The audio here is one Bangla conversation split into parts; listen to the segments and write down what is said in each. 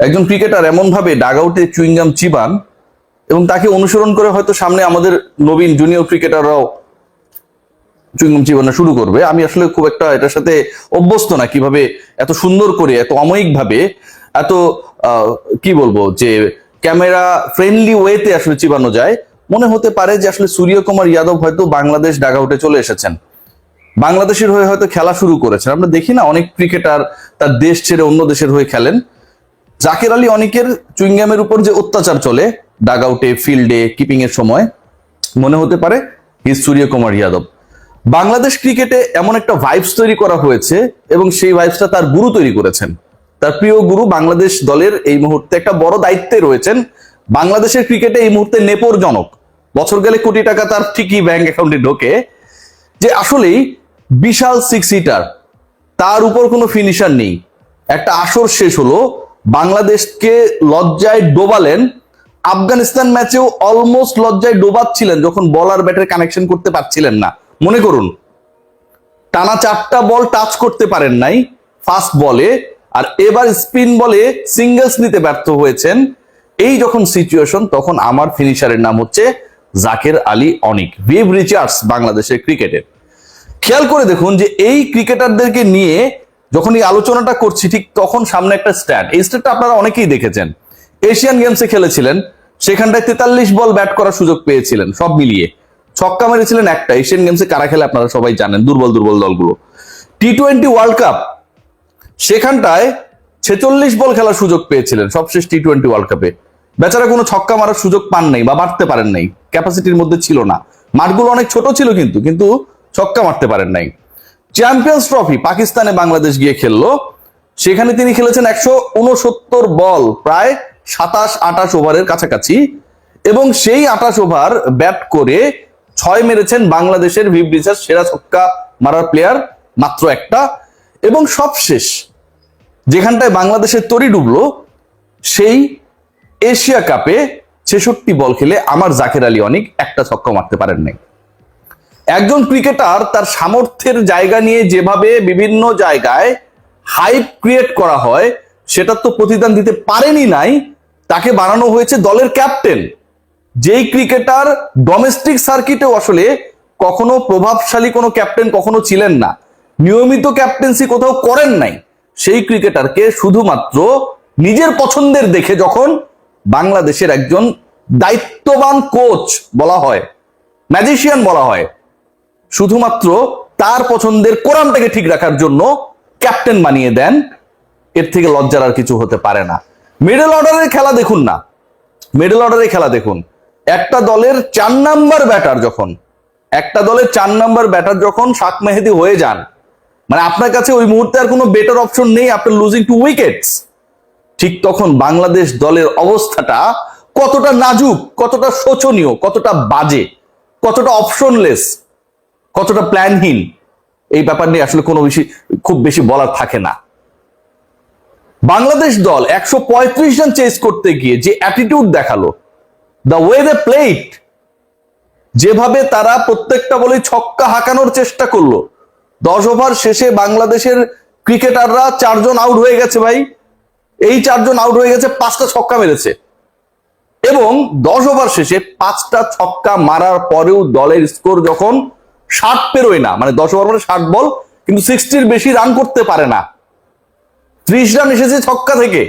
একজন ক্রিকেটার এমন ভাবে ডাগ আউটে চুইংগাম চিবান এবং তাকে অনুসরণ করে হয়তো সামনে আমাদের নবীন জুনিয়র ক্রিকেটাররাও চুইংগাম চিবানো শুরু করবে। আমি আসলে খুব একটা এটার সাথে অভ্যস্ত না কীভাবে এত সুন্দর করে, এত অময়িক ভাবে এত কি বলব, যে ক্যামেরা ফ্রেন্ডলি ওয়েতে আসলে চিবানো যায়। মনে হতে পারে যে আসলে সূর্যকুমার যাদব হয়তো বাংলাদেশ ডাগ আউটে চলে এসেছেন। বাংলাদেশের হয়ে হয়তো খেলা শুরু করেছেন। আমরা দেখি না অনেক ক্রিকেটার তার দেশ ছেড়ে অন্য দেশের হয়ে খেলেন। জাকের আলী অনেকের চুইংগামের উপর যে অত্যাচার চলে ডাগ আউটে ফিল্ডে কিপিং এর সময়, মনে হতে পারে হিজ সূর্যকুমার যাদব বাংলাদেশ ক্রিকেটে এমন একটা ভাইবস তৈরি করা হয়েছে এবং সেই ভাইবসটা তার গুরু তৈরি করেছেন। তার প্রিয় গুরু বাংলাদেশ দলের এই মুহূর্তে একটা বড় দায়িত্বে রয়েছেন। বাংলাদেশের ক্রিকেটে এই মুহূর্তে নেপরজনক। বছর গেলে কোটি টাকা তার ঠিকই ব্যাংক অ্যাকাউন্টে ঢোকে। যে আসলেই বিশাল সিক্স সিটার তার উপর কোনো ফিনিশার নেই। একটা আসর শেষ হলো বাংলাদেশকে লজ্জায় ডোবালেন। আফগানিস্তান ম্যাচেও অলমোস্ট লজ্জায় ডোবাচ্ছিলেন যখন বলার ব্যাটের কানেকশন করতে পারছিলেন না। মনে করুন, টানা চারটা বল টাচ করতে পারেন নাই ফার্স্ট বলে আর এবার স্পিন বলে সিঙ্গেলস নিতে ব্যর্থ হয়েছেন। এই যখন সিচুয়েশন তখন আমার ফিনিশারের নাম হচ্ছে জাকের আলী অনিক ভিভ রিচার্ডস বাংলাদেশের ক্রিকেটের খেয়াল করে দেখুন যে এই ক্রিকেটারদেরকে নিয়ে যখন এই আলোচনাটা করছি, ঠিক তখন সামনে একটা স্ট্যাট এই স্ট্যাটটা আপনারা অনেকেই দেখেছেন। এশিয়ান গেমসে খেলেছিলেন, সেখানটায় তেতাল্লিশ বল ব্যাট করার সুযোগ পেয়েছিলেন, সব মিলিয়ে। ছক্কা মেরেছিলেন একটা, এশিয়ান গেমসে কারা খেলে আপনারা সবাই জানেন, দুর্বল দুর্বল দলগুলো। টি টোয়েন্টি ওয়ার্ল্ড কাপ সেখানটায় ছেচল্লিশ বল খেলার সুযোগ পেয়েছিলেন, সবশেষ টি টোয়েন্টি ওয়ার্ল্ড কাপে বেচারা কোনো ছক্কা মারার সুযোগ পান নাই বা মারতে পারেন নাই ক্যাপাসিটির মধ্যে ছিল না। মাঠগুলো অনেক ছোট ছিল কিন্তু কিন্তু ছক্কা মারতে পারেন নাই। চ্যাম্পিয়ন্স ট্রফি, পাকিস্তানে বাংলাদেশ গিয়ে খেললো। সেখানে তিনি খেলেছেন একশো উনসত্তর বল, প্রায় সাতাশ আটাশ ওভারের কাছাকাছি। এবং সেই আটাশ ওভার ব্যাট করে ছয় মেরেছেন বাংলাদেশের ভিব্রিচার সেরা ছক্কা মারার প্লেয়ার মাত্র একটা। এবং সবশেষ, যেখানটায় বাংলাদেশের তরি ডুবলো, সেই এশিয়া কাপে ছেষট্টি বল খেলে আমার জাকের আলী অনেক একটা ছক্কা মারতে পারেন নাই। একজন ক্রিকেটার তার সামর্থ্যের জায়গা নিয়ে যেভাবে বিভিন্ন জায়গায় হাইপ ক্রিয়েট করা হয়, সেটা তো প্রতিদান দিতে পারেনি নাই, তাকে বানানো হয়েছে দলের ক্যাপ্টেন যেই ক্রিকেটার ডোমেস্টিক সার্কিটেও আসলে কখনো প্রভাবশালী কোনো ক্যাপ্টেন কখনো ছিলেন না। নিয়মিত ক্যাপ্টেন্সি কোথাও করেন নাই। সেই ক্রিকেটারকে শুধুমাত্র নিজের পছন্দের দেখে যখন বাংলাদেশের একজন দায়িত্ববান কোচ বলা হয় ম্যাজিশিয়ান বলা হয় শুধুমাত্র তার পছন্দের কোরআনটাকে ঠিক রাখার জন্য ক্যাপ্টেন বানিয়ে দেন। এর থেকে লজ্জার আর কিছু হতে পারে না। মিডল অর্ডারের খেলা দেখুন না। মিডল অর্ডারের খেলা দেখুন। একটা দলের চার নাম্বার ব্যাটার যখন, একটা দলের চার নাম্বার ব্যাটার যখন শাক মেহেদি হয়ে যান মানে আপনার কাছে ওই মুহূর্তে আর কোনো বেটার অপশন নেই আপনার লুজিং টু উইকেটস ঠিক তখন বাংলাদেশ দলের অবস্থাটা কতটা নাজুক, কতটা শোচনীয়, কতটা বাজে, কতটা অপশনলেস কতটা প্ল্যানহীন? এই ব্যাপার নিয়ে আসলে কোনো বেশি, খুব বেশি বলার থাকে না। বাংলাদেশ দল একশো পঁয়ত্রিশ রান চেস করতে গিয়ে যে অ্যাটিটিউড দেখাল দ্য ওয়ে দে প্লেট যেভাবে তারা প্রত্যেকটা বলে ছক্কা হাঁকানোর চেষ্টা করল, দশ ওভার শেষে বাংলাদেশের ক্রিকেটাররা চারজন আউট হয়ে গেছে ভাই। এই চারজন আউট হয়ে গেছে, পাঁচটা ছক্কা মেরেছে। এবং দশ ওভার শেষে পাঁচটা ছক্কা মারার পরেও দলের স্কোর যখন ষাট পেরোয় না মানে দশ ওভার মানে ষাট বল কিন্তু সিক্সটির বেশি রান করতে পারে না। ত্রিশ রান এসেছে ছক্কা থেকে,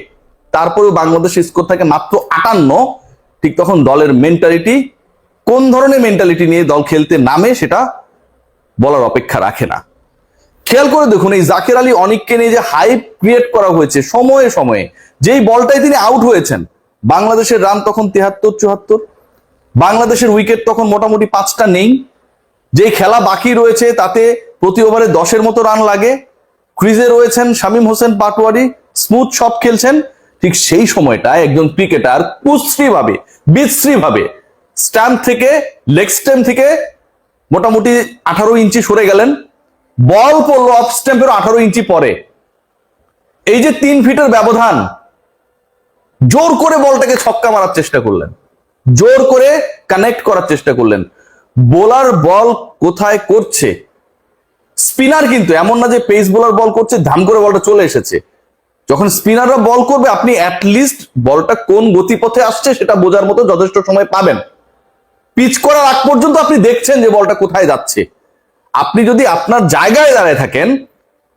তারপরেও বাংলাদেশের স্কোর থাকে মাত্র আটান্ন। ঠিক তখন দলের মেন্টালিটি কোন ধরনের মেন্টালিটি নিয়ে দল খেলতে নামে সেটা বলার অপেক্ষা রাখে না। খেয়াল করে দেখুন, এই জাকের আলী অনিককে নিয়ে যে হাইপ ক্রিয়েট করা হয়েছে সময়ে সময়ে, যেই বলটাই তিনি আউট হয়েছেন, বাংলাদেশের রান তখন তেহাত্তর, চুয়াত্তর। বাংলাদেশের উইকেট তখন মোটামুটি পাঁচটা নেই। যে খেলা বাকি রয়েছে তাতে প্রতি ওভারে দশের মতো রান লাগে। ক্রিজে রয়েছেন শামীম হোসেন পাটোয়ারি, স্মুথ শট খেলছেন। ঠিক সেই সময়টায় একজন ক্রিকেটার কুশ্রী ভাবে বিশ্রী ভাবে স্ট্যাম্প থেকে, লেগ স্ট্যাম্প থেকে মোটামুটি আঠারো ইঞ্চি সরে গেলেন। বল পড়ল অফ স্ট্যাম্পের আঠারো ইঞ্চি পরে। এই যে তিন ফিটের ব্যবধান, জোর করে বলটাকে ছক্কা মারার চেষ্টা করলেন। জোর করে কানেক্ট করার চেষ্টা করলেন। বোলার বল কোথায় করছে? স্পিনার কিন্তু এমন না যে পেস বোলার বল করছে, ধাম করে বলটা চলে এসেছে। যখন স্পিনাররা বল করবে, আপনি অ্যাটলিস্ট বলটা কোন গতিপথে আসছে সেটা বোঝার মতো যথেষ্ট সময় পাবেন। পিচ করার আগ পর্যন্ত আপনি দেখছেন যে বলটা কোথায় যাচ্ছে। আপনি যদি আপনার জায়গায় দাঁড়ায় থাকেন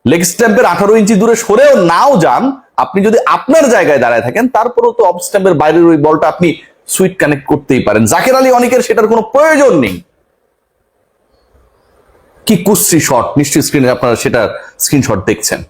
লেগ স্ট্যাম্পের আঠারো ইঞ্চি দূরে সরেও নাও যান, আপনি যদি আপনার জায়গায় দাঁড়ায় থাকেন, তারপরেও তো অফ স্ট্যাম্পের বাইরের ওই বলটা আপনি সুইট কানেক্ট করতেই পারেন। জাকের আলী অনেকের সেটার কোনো প্রয়োজন নেই। কি কুশ্রী শট? নিশ্চয়ই স্ক্রিনে আপনারা সেটা স্ক্রিনশট দেখছেন।